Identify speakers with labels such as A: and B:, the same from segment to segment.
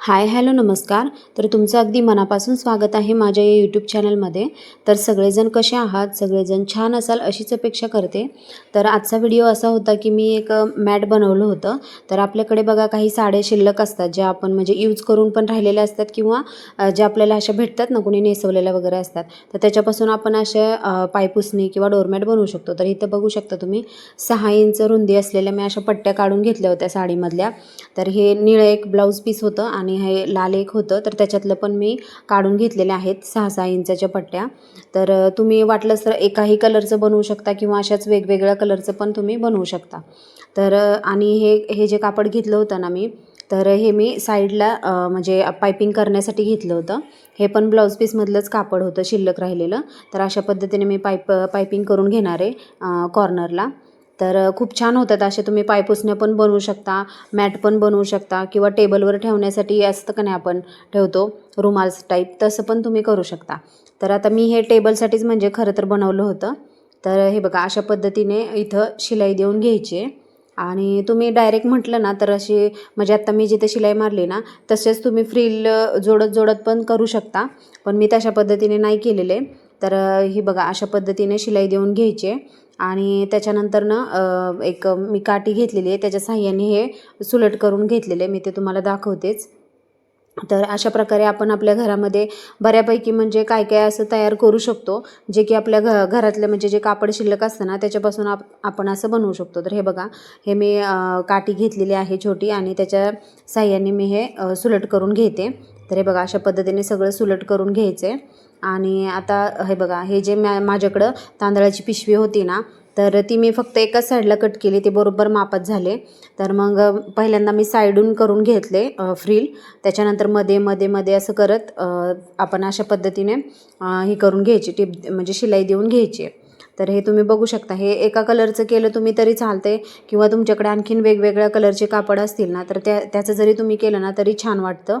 A: Hi hello नमस्कार. तर तुमचं अगदी मनापासून स्वागत आहे माझ्या या यूट्यूब चॅनलमध्ये तर सगळेजण कसे आहात? सगळेजण छान असाल अशीच अपेक्षा करते. तर आजचा व्हिडिओ असा होता की मी एक मॅट बनवलं होतं. तर आपल्याकडे बघा काही साड्या शिल्लक असतात ज्या आपण म्हणजे यूज करून पण राहिलेल्या असतात किंवा ज्या आपल्याला अशा भेटतात ना कोणी नेसवलेल्या वगैरे असतात. तर त्याच्यापासून आपण अशा पायपुसणी किंवा डोरमॅट बनवू शकतो. तर इथं बघू शकता तुम्ही सहा इंच रुंदी असलेल्या मी अशा पट्ट्या काढून घेतल्या होत्या साडीमधल्या. तर हे निळं एक ब्लाऊज पीस होतं आणि हे लाल एक होतं तर त्याच्यातलं पण मी काढून घेतलेले आहेत सहा सहा इंचाच्या पट्ट्या. तर तुम्ही वाटलंच तर एकाही कलरचं बनवू शकता किंवा अशाच वेगवेगळ्या कलरचं पण तुम्ही बनवू शकता. तर आणि हे हे जे कापड घेतलं होतं ना मी तर हे मी साईडला म्हणजे पायपिंग करण्यासाठी घेतलं होतं. हे पण ब्लाऊज पीसमधलंच कापड होतं शिल्लक राहिलेलं. तर अशा पद्धतीने मी पाईप पायपिंग करून घेणार आहे कॉर्नरला. तर खूप छान होतात असे तुम्ही पायपुसण्या पण बनवू शकता मॅट पण बनवू शकता किंवा टेबलवर ठेवण्यासाठी असतं का नाही आपण ठेवतो रुमाल्स टाईप तसं पण तुम्ही करू शकता. तर आता मी हे टेबलसाठीच म्हणजे खरं तर बनवलं होतं. तर हे बघा अशा पद्धतीने इथं शिलाई देऊन घ्यायची आहे. आणि तुम्ही डायरेक्ट म्हटलं ना तर अशी म्हणजे आत्ता मी जिथे शिलाई मारली ना तसेच तुम्ही फ्रील जोडत जोडत पण करू शकता. पण मी तशा पद्धतीने नाही केलेले. तर ही बघा अशा पद्धतीने शिलाई देऊन घ्यायची आहे. आणि त्याच्यानंतर ना एक मी काठी घेतलेली आहे. त्याच्या साह्याने हे सुलट करून घेतलेले मी ते तुम्हाला दाखवतेच. तर अशा प्रकारे आपण आपल्या घरामध्ये बऱ्यापैकी म्हणजे काय काय असं तयार करू शकतो. जे की आपल्या घ घरातलं म्हणजे जे कापड शिल्लक असतं ना त्याच्यापासून आप आपण असं बनवू शकतो. तर हे बघा हे मी काठी घेतलेली आहे छोटी आणि त्याच्या साह्याने मी हे सुलट करून घेते. तर हे बघा अशा पद्धतीने सगळं सुलट करून घ्यायचे. आणि आता हे बघा हे जे मॅ माझ्याकडं तांदळाची पिशवी होती ना तर ती मी फक्त एकाच साईडला कट केली ते बरोबर मापात झाले. तर मग पहिल्यांदा मी साईडून करून घेतले फ्रील. त्याच्यानंतरमध्ये मध्ये मध्ये असं करत आपण अशा पद्धतीने ही हे करून घ्यायची टिप म्हणजे शिलाई देऊन घ्यायची. तर हे तुम्ही बघू शकता हे एका कलरचं केलं तुम्ही तरी चालते किंवा तुमच्याकडे आणखीन वेगवेगळ्या कलरचे कापड असतील ना तर त्या त्याचं जरी तुम्ही केलं ना तरी छान वाटतं.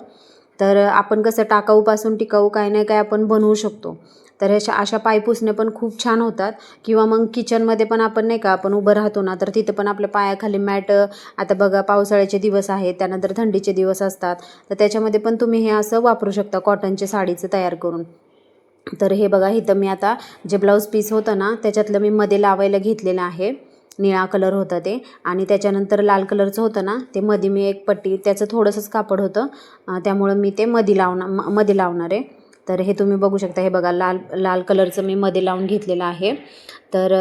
A: तर आपण कसं टाकाऊपासून टिकाऊ काय नाही काय आपण बनवू शकतो. तर अशा अशा पायपुसण्या पण खूप छान होतात. किंवा मग किचनमध्ये पण आपण नाही का आपण उभं राहतो ना तर तिथं पण आपल्या पायाखाली मॅट आता बघा पावसाळ्याचे दिवस आहेत त्यानंतर थंडीचे दिवस असतात. तर त्याच्यामध्ये पण तुम्ही हे असं वापरू शकता कॉटनचे साडीचं तयार करून. तर हे बघा इथं मी आता जे ब्लाऊज पीस होतं ना त्याच्यातलं मी मध्ये लावायला घेतलेलं आहे. निळा कलर होता ते. आणि त्याच्यानंतर लाल कलरचं होतं ना ते मध्ये मी एक पट्टी त्याचं थोडंसंच कापड होतं. त्यामुळं मी ते मध्ये लावणार म- मध्ये लावणार. आहे तर हे तुम्ही बघू शकता हे बघा लाल लाल कलरचं मी मध्ये लावून घेतलेलं आहे. तर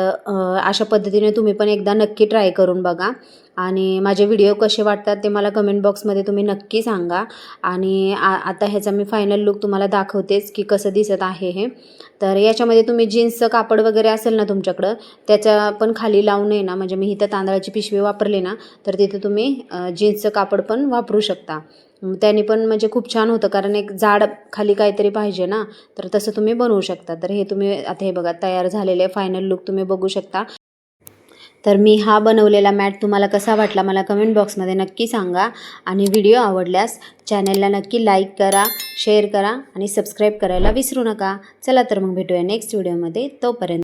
A: अशा पद्धतीने तुम्ही पण एकदा नक्की ट्राय करून बघा. आणि माझे व्हिडिओ कसे वाटतात ते मला कमेंट बॉक्समध्ये तुम्ही नक्की सांगा. आणि आ आता ह्याचा मी फायनल लुक तुम्हाला दाखवतेच की कसं दिसत आहे हे. तर याच्यामध्ये तुम्ही जीन्सचं कापड वगैरे असेल ना तुमच्याकडं त्याच्या पण खाली लावू नये ना. म्हणजे मी इथं तांदळाची पिशवी वापरली ना तर तिथं तुम्ही जीन्सचं कापड पण वापरू शकता. त्याने पण म्हणजे खूप छान होतं कारण एक जाड खाली काहीतरी पाहिजे ना. तर तसं तुम्ही बनवू शकता. तर हे तुम्ही आता हे बघा तयार झालेले फायनल लुक तुम्ही बघू शकता. तर मी हा बनवलेला मॅट तुम्हाला कसा वाटला मला कमेंट बॉक्समध्ये नक्की सांगा. आणि व्हिडिओ आवडल्यास चॅनलला नक्की लाईक करा शेअर करा आणि सबस्क्राईब करायला विसरू नका. चला तर मग भेटूया नेक्स्ट व्हिडिओमध्ये तोपर्यंत